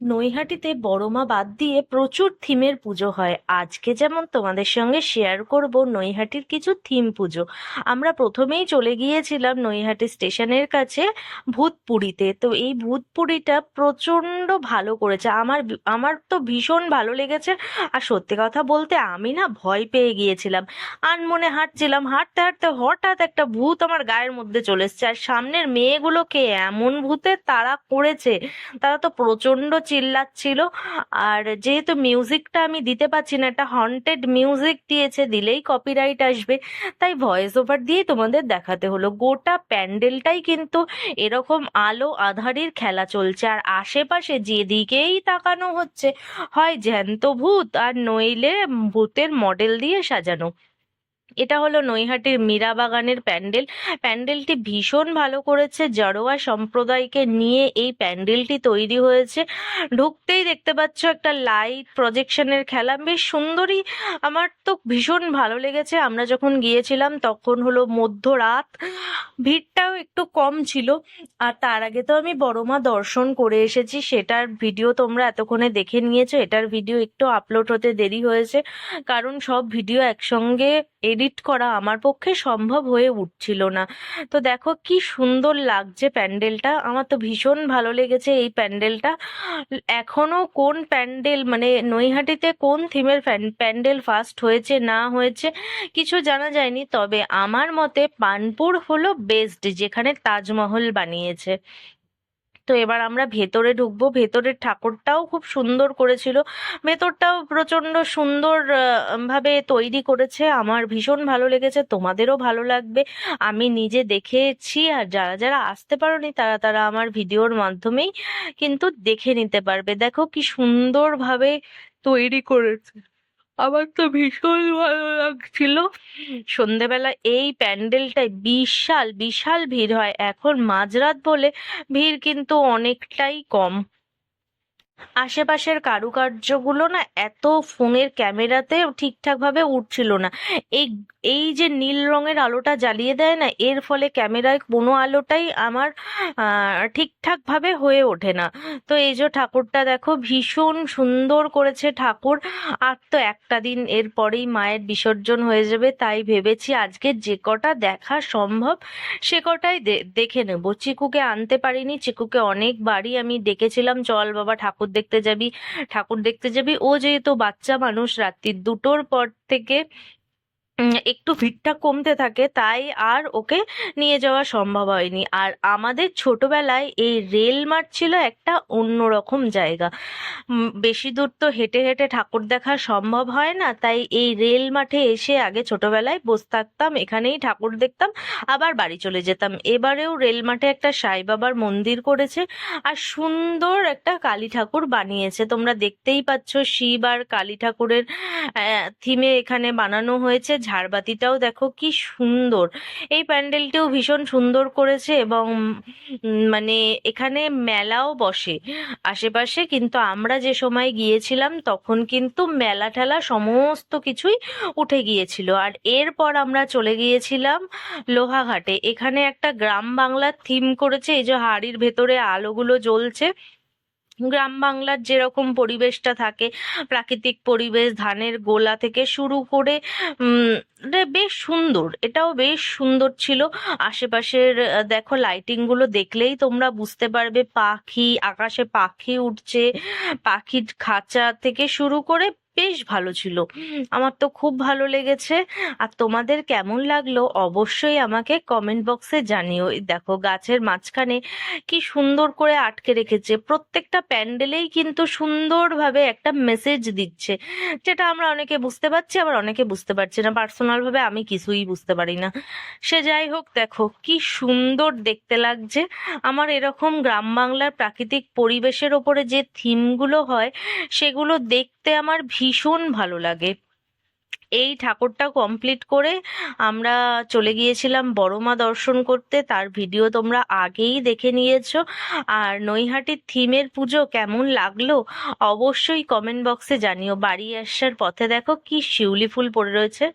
নৈহাটিতে বড়মা বাদ দিয়ে প্রচুর থিমের পুজো হয়। আজকে যেমন তোমাদের সঙ্গে শেয়ার করব, নৈহাটির কিছু থিম পুজো। আমরা প্রথমেই চলে গিয়েছিলাম নৈহাটি স্টেশনের কাছে ভূতপুরীতে। তো এই ভূতপুরীটা প্রচণ্ড ভালো করেছে। আমার আমার তো ভীষণ ভালো লেগেছে। আর সত্যি কথা বলতে আমি না ভয় পেয়ে গিয়েছিলাম। আনমনে হাঁটছিলাম, হাঁটতে হাঁটতে হঠাৎ একটা ভূত আমার গায়ের মধ্যে চলে এসছে। আর সামনের মেয়েগুলোকে এমন ভূতে তারা করেছে তারা তো প্রচণ্ড চিল্লাচ্ছিল। আর যেহেতু মিউজিকটা আমি দিতে পারছি না, একটা হন্টেড মিউজিক দিয়েছে, দিলেই কপিরাইট আসবে। তাই ভয়েস ওভার দিয়ে তোমাদের দেখাতে হলো। গোটা প্যান্ডেলটাই কিন্তু এরকম আলো আঁধারির খেলা চলছে। আর আশেপাশে যেদিকেই তাকানো হচ্ছে, হয় জ্যান্ত ভূত আর নইলে ভূতের মডেল দিয়ে সাজানো। এটা হলো নৈহাটির মীরাবাগানের প্যান্ডেল। প্যান্ডেলটি ভীষণ ভালো করেছে। জড়োয়া সম্প্রদায়কে নিয়ে এই প্যান্ডেলটি তৈরি হয়েছে। ঢুকতেই দেখতে পাচ্ছ একটা লাইট প্রজেকশনের খেলা। বেশ সুন্দরই। আমার তো ভীষণ ভালো লেগেছে। আমরা যখন গিয়েছিলাম তখন হলো মধ্যরাত। ভিড়টাও একটু কম ছিল। আর তার আগে তো আমি বড়মা দর্শন করে এসেছি। সেটার ভিডিও তোমরা এতক্ষণে দেখে নিয়েছো। এটার ভিডিও একটু আপলোড হতে দেরি হয়েছে। কারণ সব ভিডিও একসঙ্গে এডিট করা আমার পক্ষে সম্ভব হয়ে উঠছিল না। তো দেখো কি সুন্দর লাগছে প্যান্ডেলটা। আমার তো ভীষণ ভালো লেগেছে এই প্যান্ডেলটা। এখনও কোন প্যান্ডেল মানে নৈহাটিতে কোন থিমের প্যান্ডেল ফার্স্ট হয়েছে, না হয়েছে, কিছু জানা যায়নি। তবে আমার মতে পানপুর হলো বেস্ট যেখানে তাজমহল বানিয়েছে। তো এবার আমরা ভেতরে ঢুকবো। ভেতরের ঠাকুরটাও খুব সুন্দর করেছিল। ভেতরটাও প্রচণ্ড সুন্দর ভাবে তৈরি করেছে। আমার ভীষণ ভালো লেগেছে, তোমাদেরও ভালো লাগবে। আমি নিজে দেখেছি আর যারা যারা আসতে পারোনি, তারা তারা আমার ভিডিওর মাধ্যমেই কিন্তু দেখে নিতে পারবে। দেখো কি সুন্দর ভাবে তৈরি করেছে। আমার তো ভীষণ ভালো লাগছিল। সন্ধেবেলা এই প্যান্ডেলটায় বিশাল বিশাল ভিড় হয়। এখন মাঝরাত বলে ভিড় কিন্তু অনেকটাই কম। আশেপাশের কারুকার্যগুলো না এত ফোনের ক্যামেরাতে ঠিকঠাক ভাবে উঠছিল না। এই এই যে নীল রঙের আলোটা জ্বালিয়ে দেয় না, এর ফলে ক্যামেরায় কোনো আলোটাই আমার ঠিকঠাক ভাবে হয়ে ওঠে না। তো এই যে ঠাকুরটা দেখো, ভীষণ সুন্দর করেছে ঠাকুর। আর তো একটা দিন এর পরেই মায়ের বিসর্জন হয়ে যাবে, তাই ভেবেছি আজকে যে কটা দেখা সম্ভব, সে কটাই দেখে নেব। চিকুকে আনতে পারিনি, চিকুকে অনেকবারই আমি ডেকেছিলাম, চল বাবা ঠাকুর দেখতে যাবি ঠাকুর দেখতে যাবি। ও যেহেতু বাচ্চা মানুষ রাত্রি দুটোর পর থেকে একটু ভিড়টা কমতে থাকে, তাই আর ওকে নিয়ে যাওয়া সম্ভব হয়নি। আর আমাদের ছোটবেলায় এই রেল মাঠ ছিল একটা অন্যরকম জায়গা। বেশি দূর তো হেঁটে হেঁটে ঠাকুর দেখা সম্ভব হয় না, তাই এই রেল মাঠে এসে আগে ছোটবেলায় বসে থাকতাম, এখানেই ঠাকুর দেখতাম, আবার বাড়ি চলে যেতাম। এবারেও রেল মাঠে একটা সাই বাবার মন্দির করেছে আর সুন্দর একটা কালী ঠাকুর বানিয়েছে। তোমরা দেখতেই পাচ্ছ শিব আর কালী ঠাকুরের থিমে এখানে বানানো হয়েছে। ঝাড়বাতিটাও দেখো কি সুন্দর। এই প্যান্ডেলটিও ভীষণ সুন্দর করেছে এবং মানে এখানে মেলাও বসে। আশেপাশে কিন্তু আমরা যে সময় গিয়েছিলাম তখন কিন্তু মেলা ঠেলা সমস্ত কিছুই উঠে গিয়েছিল। আর এরপর আমরা চলে গিয়েছিলাম লোহাঘাটে। এখানে একটা গ্রাম বাংলার থিম করেছে, এই যে হাড়ির ভেতরে আলোগুলো জ্বলছে। গ্রাম বাংলার যেরকম পরিবেশটা থাকে, প্রাকৃতিক পরিবেশ, ধানের গোলা থেকে শুরু করে বেশ সুন্দর, এটাও বেশ সুন্দর ছিল। আশেপাশের দেখো লাইটিংগুলো দেখলেই তোমরা বুঝতে পারবে, পাখি, আকাশে পাখি উঠছে, পাখির খাঁচা থেকে শুরু করে বেশ ভালো ছিল। আমার তো খুব ভালো লেগেছে। আর তোমাদের কেমন লাগল অবশ্যই আমাকে কমেন্ট বক্সে জানিও। দেখো গাছের মাঝখানে কি সুন্দর করে আটকে রেখেছে। প্রত্যেকটা প্যান্ডেলেই কিন্তু সুন্দরভাবে একটা মেসেজ দিচ্ছে। যেটা আমরা অনেকে বুঝতে পারছি আবার অনেকে বুঝতে পারছি না। পার্সোনালভাবে আমি কিছুই বুঝতে পারি না। সে যাই হোক দেখো কি সুন্দর দেখতে লাগছে। আমার এরকম গ্রাম বাংলার প্রাকৃতিক পরিবেশের ওপরে যে থিমগুলো হয় সেগুলো দেখতে আমার ভীষণ ভালো লাগে। এই ঠাকুরটা কমপ্লিট করে আমরা চলে গিয়েছিলাম বড়মা দর্শন করতে। তার ভিডিও তোমরা আগেই দেখে নিয়েছো। আর নৈহাটির থিমের পুজো কেমন লাগল অবশ্যই কমেন্ট বক্সে জানিও। বাড়ি আসার পথে দেখো কি শিউলি ফুল পড়ে রয়েছে।